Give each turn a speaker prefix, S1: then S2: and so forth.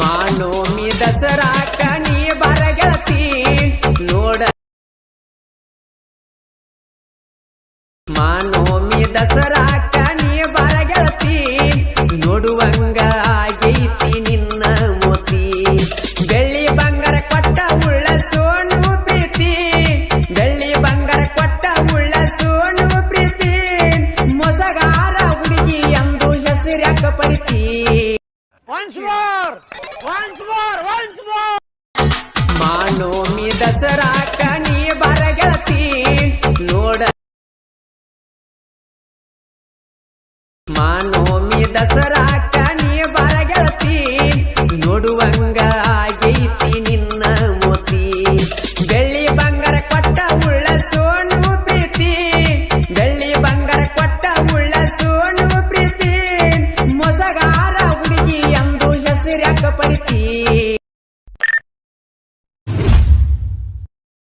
S1: ಮಾನೋಮಿ ದಸರಾಕ ನೀ ಬರಗೆಳತಿ ನೋಡ. ಮಾನೋಮಿ ದಸರಾಕ ನೀ ಬರಗೆಳತಿ ನೋಡುವಂಗ ಆಗೈತಿ.
S2: Once more once more once more
S1: ಮಾನೋಮಿ Dasara ನೀ ಬರಗೆಳತಿ ನೋಡ. ಮಾನೋಮಿ ದಸರಾಕ ನೀ ಬರಗೆಳತಿ ನೋಡುವಂಗ ಆಗೈತಿ ನಿನ್ನ ಮೋತಿ. ಬೆಳ್ಳಿ ಬಂಗಾರ ಕೊಟ್ಟ ಉಳ್ಳ ಸೋನು ಪ್ರೀತಿ. ಬೆಳ್ಳಿ ಬಂಗಾರ ಕೊಟ್ಟ ಉಳ್ಳ ಸೋನು 心。